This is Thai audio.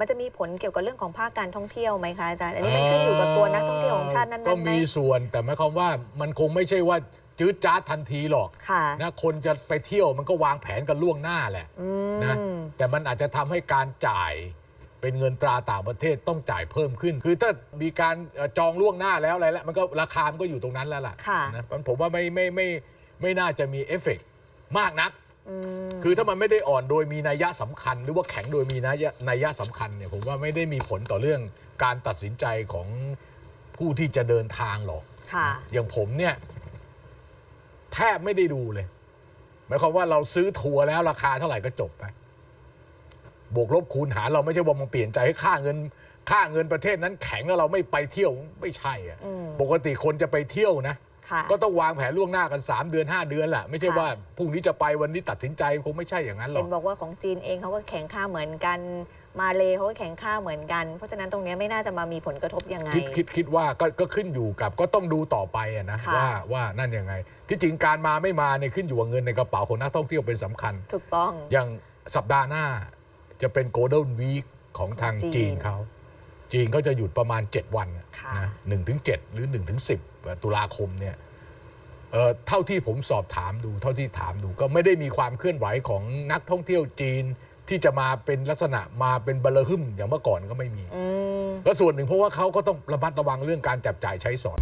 มันจะมีผลเกี่ยวกับเรื่องของภาคการท่องเที่ยวไหมคะอาจารย์อันนี้มันขึ้นอยู่กับตัวนักท่องเที่ยวของชาตินั้นๆก็ไหมมีส่วนแต่หมายความว่ามันคงไม่ใช่ว่าจืดจ้าดทันทีหรอกค่ะ นะคนจะไปเที่ยวมันก็วางแผนกันล่วงหน้าแหละอืม นะแต่มันอาจจะทำให้การจ่ายเป็นเงินตราต่างประเทศต้องจ่ายเพิ่มขึ้น คือถ้ามีการเอ่อจองล่วงหน้าแล้วอะไรแล้วมันก็ราคามันก็อยู่ตรงนั้นแล้วล่ะค่ะ นะผมว่าไม่ไม่ไม่ไม่น่าจะมีเอฟเฟกต์มากนักอืม คือถ้ามันไม่ได้อ่อนโดยมีนัยยะสำคัญ หรือว่าแข็งโดยมีนัยยะนัยยะสำคัญเนี่ยผมว่าไม่ได้มีผลต่อเรื่องการตัดสินใจของผู้ที่จะเดินทางหรอกค่ะอย่างผมเนี่ยแทบไม่ได้ดูเลยหมายความว่าเราซื้อทัวร์แล้วราคาเท่าไหร่ก็จบไปบวกลบคูณหารเราไม่ใช่ว่ามันเปลี่ยนใจให้ค่าเงิน ค่าเงินประเทศนั้นแข็งแล้วเราไม่ไปเที่ยวไม่ใช่อะอืมปกติคนจะไปเที่ยวนะ ค่ะก็ต้องวางแผนล่วงหน้ากัน 3 เดือน 5 เดือนแหละไม่ใช่ค่ะว่าพรุ่งนี้จะไปวันนี้ตัดสินใจคงไม่ใช่อย่างนั้นหรเห็อกนบอกว่าของจีนเองเขาก็แข่งค่าเหมือนกันมาเลเขาก็แข่งค่าเหมือนกัน เพราะฉะนั้นตรงเนี้ยไม่น่าจะมามีผลกระทบยังไง คิดคิดคิดว่าก็ก็ขึ้นอยู่กับก็ต้องดูต่อไปอะนะค่ะว่าว่านั่นยังไง ที่จริงการมาไม่มาเนี่ยขึ้นอยู่กับเงินในกระเป๋าของนักท่องเที่ยวเป็นสำคัญ ถูกต้องอย่างสัปดาห์หน้าจะเป็นโกลเด้นวีคของทางจีนจีนเขา จีนก็จะหยุดประมาณ 7 วันนะค่ะหนึ่งถึงเจ็ดหรือ1นถึงสิตุลาคมเนี่ยเอ่อเท่าที่ผมสอบถามดู เท่าที่ถามดูก็ไม่ได้มีความเคลื่อนไหวของนักท่องเที่ยวจีนที่จะมาเป็นลักษณะมาเป็นบลหึ่มอย่างเมื่อก่อนก็ไม่มีอืมแล้วส่วนหนึ่งเพราะว่าเขาก็ต้องระมัดระวังเรื่องการจับจ่ายใช้สอย